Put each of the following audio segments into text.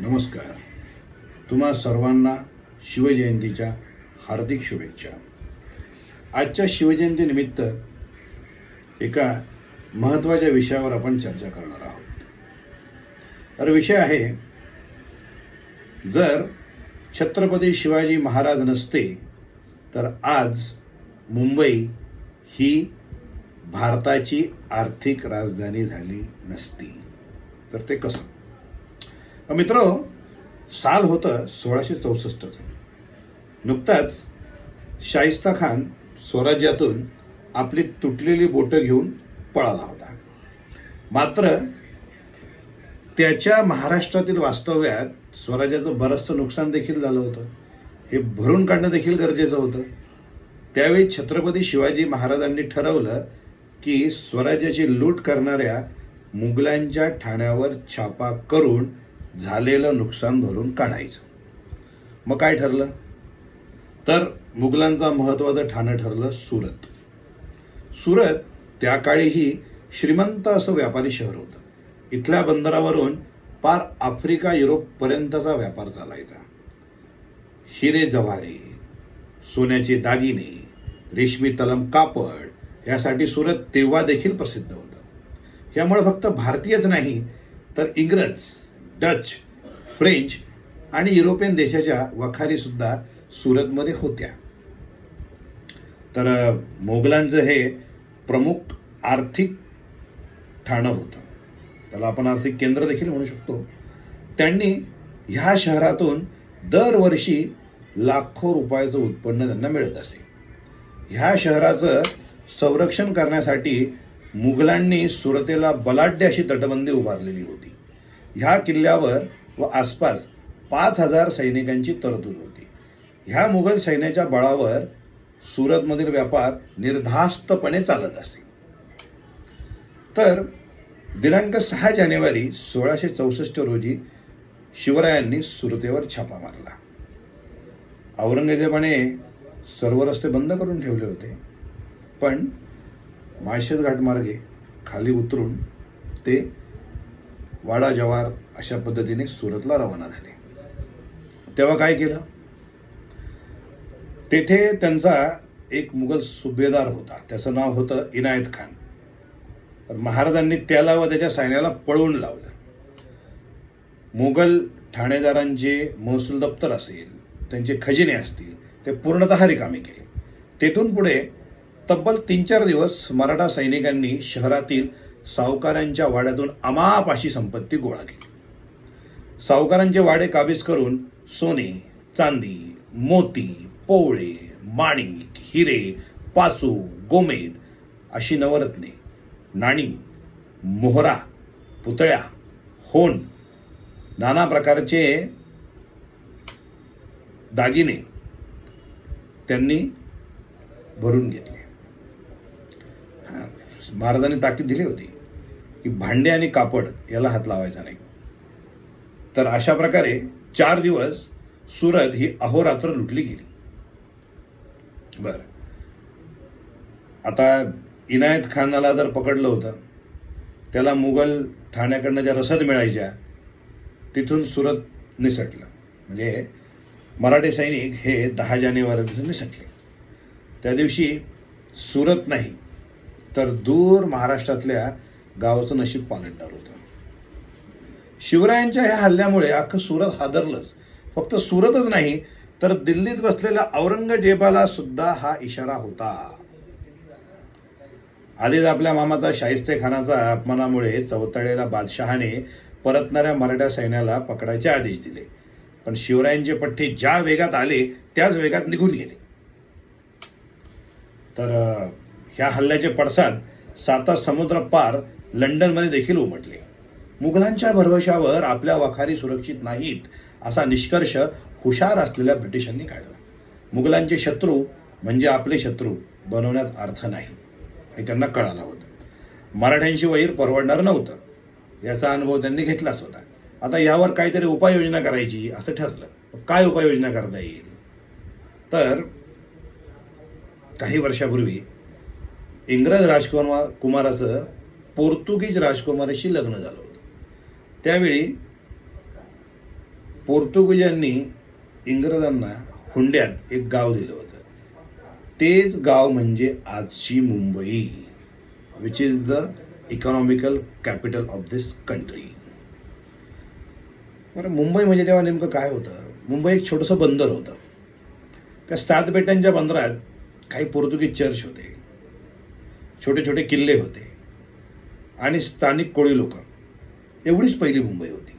नमस्कार. तुम्हा सर्वांना शिवजयंतीच्या हार्दिक शुभेच्छा. आजच्या शिवजयंतीनिमित्त एका महत्त्वाच्या विषयावर आपण चर्चा करणार आहोत. तर विषय आहे जर छत्रपती शिवाजी महाराज नसते तर आज मुंबई ही भारताची आर्थिक राजधानी झाली नसती. तर ते कसं? मित्र साल होतं सोळाशे चौसष्टचं. नुकताच शाहिस्ता खान स्वराज्यातून आपली तुटलेली बोटं घेऊन पळाला होता. मात्र त्याच्या महाराष्ट्रातील वास्तव्यात स्वराज्याचं बरंचसं नुकसान देखील झालं होतं. हे भरून काढणं देखील गरजेचं होतं. त्यावेळी छत्रपती शिवाजी महाराजांनी ठरवलं की स्वराज्याची लूट करणाऱ्या मुघलांच्या ठाण्यावर छापा करून झालेलं नुकसान भरून काढायचं. मग काय ठरलं? तर मुघलांचा महत्त्वाचं ठाणं ठरलं सुरत. सुरत त्या काळीही श्रीमंत असं व्यापारी शहर होतं. इथल्या बंदरावरून पार आफ्रिका युरोपपर्यंतचा व्यापार चालायचा. हिरे जवारे सोन्याचे दागिने रेशमी तलम कापड यासाठी सुरत तेव्हा देखील प्रसिद्ध होतं. यामुळे फक्त भारतीयच नाही तर इंग्रज डच फ्रेंच आणि युरोपियन देशाच्या वखारीसुद्धा सुरतमध्ये होत्या. तर मोगलांचं हे प्रमुख आर्थिक ठाणं होतं. त्याला आपण आर्थिक केंद्र देखील म्हणू शकतो. त्यांनी ह्या शहरातून दरवर्षी लाखो रुपयाचं उत्पन्न त्यांना मिळत असे. ह्या शहराचं संरक्षण करण्यासाठी मुघलांनी सुरतेला बलाढ्य अशी तटबंदी उभारलेली होती. ह्या किल्ल्यावर व आसपास पाच हजार सैनिकांची तरतूद होती. ह्या मुघल सैन्याच्या बळावर सुरतमधील व्यापार निर्धास्तपणे चालत असे. तर दिनांक सहा जानेवारी सोळाशे चौसष्ट रोजी शिवरायांनी सुरतेवर छापा मारला. औरंगजेबाने सर्व रस्ते बंद करून ठेवले होते. पण माळशेज घाटमार्गे खाली उतरून ते वाडा जवार अशा पद्धतीने सुरतला रवाना झाले. तेव्हा काय केलं? तेथे त्यांचा एक मुघल सुभेदार होता. त्याचं नाव होतं इनायत खान. तर महाराजांनी त्याला व त्याच्या सैन्याला पळवून लावलं. मुघल ठाणेदारांचे महसूल दप्तर असेल त्यांचे खजिने असतील ते पूर्णतः रिकामे केले. तेथून पुढे तब्बल तीन चार दिवस मराठा सैनिकांनी शहरातील सावकारांच्या वाड्यातून अमाप अशी संपत्ती गोळा केली. सावकारांचे वाडे काबीज करून सोने चांदी मोती पोवळे माणिक हिरे पाचू गोमेद अशी नवरत्ने नाणी मोहरा पुतळ्या होन नाना प्रकारचे दागिने त्यांनी भरून घेतले. महाराजांनी ताकीद दिली होती की भांडे आणि कापड याला हात लावायचा नाही. तर अशा प्रकारे चार दिवस सुरत ही अहोरात्र लुटली गेली. बर. आता इनायत खानाला जर पकडलं होतं त्याला मुघल ठाण्याकडनं ज्या रसद मिळायच्या तिथून सुरत निसटलं. म्हणजे मराठी सैनिक हे दहा जानेवारी निसटले. त्या दिवशी सुरत नाही तर दूर महाराष्ट्रातल्या गावाचं नशीब पालटणार होतं. शिवरायांच्या ह्या हल्ल्यामुळे अख्खं सुरत हादरलंच. फक्त सुरतच नाही तर दिल्लीत बसलेल्या औरंगजेबाला सुद्धा हा इशारा होता. आधीच आपल्या मामाचा शाहिस्ते खानाचा अपमानामुळे चौताळेला बादशहाने परतणाऱ्या मराठा सैन्याला पकडायचे आदेश दिले. पण शिवरायांचे पठ्ठे ज्या वेगात आले त्याच वेगात निघून गेले. तर ह्या हल्ल्याचे पडसाद साता समुद्र पार लंडनमध्ये देखील उमटले. मुघलांच्या भरवशावर आपल्या वखारी सुरक्षित नाहीत असा निष्कर्ष हुशार असलेल्या ब्रिटिशांनी काढला. मुघलांचे शत्रू म्हणजे आपले शत्रू बनवण्यात अर्थ नाही हे त्यांना कळालं होतं. मराठ्यांशी वैर परवडणार नव्हतं याचा अनुभव त्यांनी घेतलाच होता. आता यावर काहीतरी उपाययोजना करायची असं ठरलं. काय उपाययोजना करता येईल? तर काही वर्षापूर्वी इंग्रज राजकुमार कुमाराचं पोर्तुगीज राजकुमारीशी लग्न झालं होतं. त्यावेळी पोर्तुगीजांनी इंग्रजांना हुंड्यात एक गाव दिलं होतं. तेच गाव म्हणजे आजची Mumbai which is the economical capital of this country बरं मुंबई म्हणजे तेव्हा नेमकं काय होतं? मुंबई एक छोटंसं बंदर होतं. त्या सात बेटांच्या बंदरात काही पोर्तुगीज चर्च होते. छोटे छोटे किल्ले होते. आणि स्थानिक कोळी लोक. एवढीच पहिली मुंबई होती.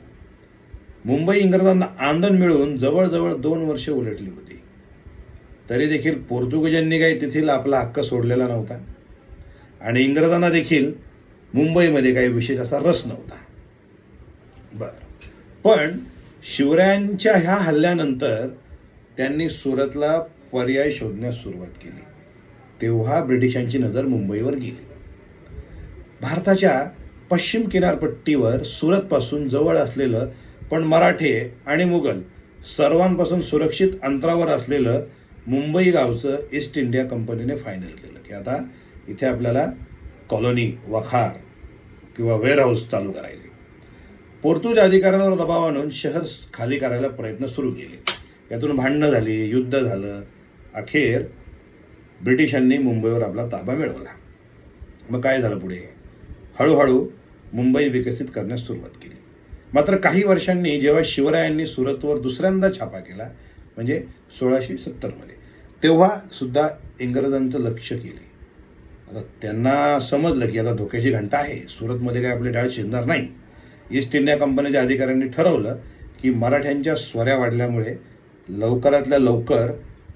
मुंबई इंग्रजांना आंदण मिळून जवळजवळ दोन वर्ष उलटली होती. तरी देखील पोर्तुगीजांनी काही तेथील आपला हक्क सोडलेला नव्हता. आणि इंग्रजांना देखील मुंबईमध्ये काही विशेष असा रस नव्हता. बर. पण शिवरायांच्या ह्या हल्ल्यानंतर त्यांनी सुरतला पर्याय शोधण्यास सुरुवात केली. तेव्हा ब्रिटिशांची नजर मुंबईवर गेली. भारताच्या पश्चिम किनारपट्टीवर सुरतपासून जवळ असलेलं पण मराठे आणि मुघल सर्वांपासून सुरक्षित अंतरावर असलेलं मुंबई गावचं ईस्ट इंडिया कंपनीने फायनल केलं. की आता इथे आपल्याला कॉलनी वखार किंवा वेअरहाऊस चालू करायचे. पोर्तुगीज अधिकाऱ्यांवर दबाव आणून शहर खाली करायला प्रयत्न सुरू केले. यातून भांडणं झाली युद्ध झालं. अखेर ब्रिटिशांनी मुंबईवर आपला ताबा मिळवला. मग काय झालं पुढे? हळूहळू मुंबई विकसित करण्यास सुरुवात केली. मात्र काही वर्षांनी जेव्हा शिवरायांनी सुरतवर दुसऱ्यांदा छापा केला म्हणजे सोळाशे सत्तरमध्ये तेव्हा सुद्धा इंग्रजांचं लक्ष केले. आता त्यांना समजलं की आता धोक्याची घंटा आहे. सुरतमध्ये काय आपली डाळ शिजणार नाही. ईस्ट इंडिया कंपनीच्या अधिकाऱ्यांनी ठरवलं की मराठ्यांच्या स्वऱ्या वाढल्यामुळे लवकरातल्या लवकर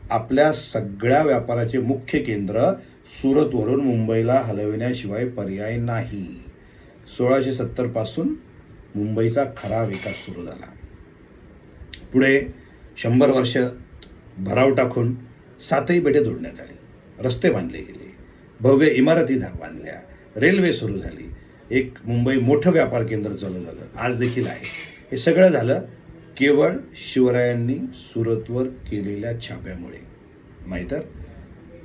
आपल्या सगळ्या व्यापाराचे मुख्य केंद्र सुरतवरून मुंबईला हलविण्याशिवाय पर्याय नाही. सोळाशे सत्तरपासून मुंबईचा खरा विकास सुरू झाला. पुढे शंभर वर्ष भराव टाकून सातही बेटे जोडण्यात आली. रस्ते बांधले गेले. भव्य इमारती झा- बांधल्या. रेल्वे सुरू झाली. एक मुंबई मोठं व्यापार केंद्र चालू झालं आज देखील आहे. हे सगळं झालं केवळ शिवरायांनी सुरतवर केलेल्या छाप्यामुळे. नाहीतर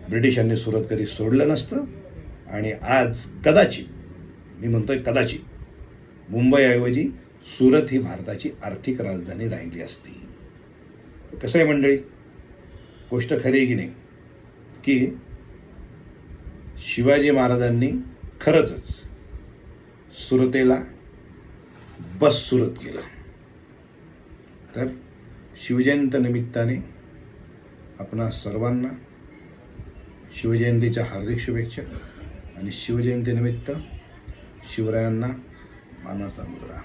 ब्रिटिशांनी सुरत कधी सोडलं नसतं आणि आज कदाचित मी म्हणतोय कदाचित मुंबईऐवजी सुरत ही भारताची आर्थिक राजधानी राहिली असती. कसं आहे मंडळी? गोष्ट खरी आहे की नाही? की शिवाजी महाराजांनी खरंच सुरतेला बस सुरत केलं. तर शिवजयंत निमित्ताने आपणा सर्वांना शिवजयंतीच्या हार्दिक शुभेच्छा आणि शिवजयंतीनिमित्त शिवरायांना मानाचा मुद्रा